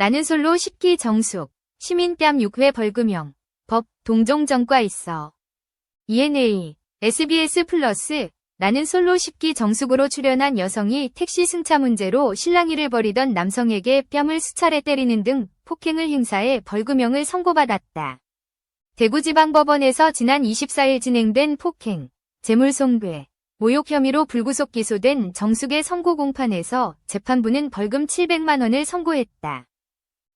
나는 솔로 10기 정숙, 시민뺨 6회 벌금형, 법, 동종전과 있어. ENA, SBS 플러스, 나는 솔로 10기 정숙으로 출연한 여성이 택시 승차 문제로 실랑이를 벌이던 남성에게 뺨을 수차례 때리는 등 폭행을 행사해 벌금형을 선고받았다. 대구지방법원에서 지난 24일 진행된 폭행, 재물손괴, 모욕 혐의로 불구속 기소된 정숙의 선고 공판에서 재판부는 벌금 700만 원을 선고했다.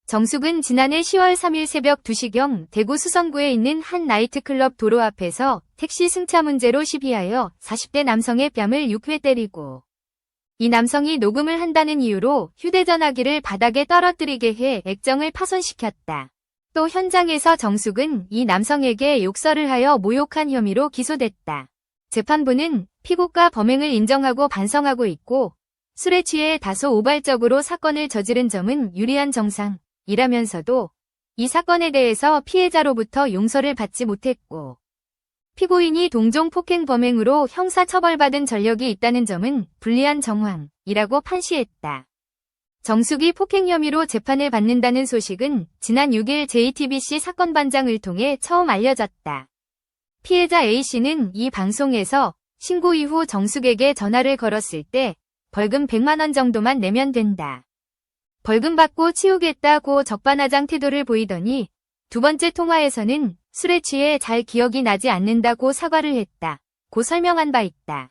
정숙은 지난해 10월 3일 새벽 2시경 대구 수성구에 있는 한 나이트클럽 도로 앞에서 택시 승차 문제로 시비하여 40대 남성의 뺨을 6회 때리고 이 남성이 녹음을 한다는 이유로 휴대전화기를 바닥에 떨어뜨리게 해 액정을 파손시켰다. 또 현장에서 정숙은 이 남성에게 욕설을 하여 모욕한 혐의로 기소됐다. 재판부는 피고가 범행을 인정하고 반성하고 있고 술에 취해 다소 우발적으로 사건을 저지른 점은 유리한 정상 이라면서도 이 사건에 대해서 피해자로부터 용서를 받지 못했고 피고인이 동종 폭행 범행으로 형사 처벌받은 전력이 있다는 점은 불리한 정황이라고 판시했다. 정숙이 폭행 혐의로 재판을 받는다는 소식은 지난 6일 JTBC 사건 반장을 통해 처음 알려졌다. 피해자 A씨는 이 방송에서 신고 이후 정숙에게 전화를 걸었을 때 벌금 100만원 정도만 내면 된다. 벌금 받고 치우겠다고 적반하장 태도를 보이더니 두 번째 통화에서는 술에 취해 잘 기억이 나지 않는다고 사과를 했다. 고 설명한 바 있다.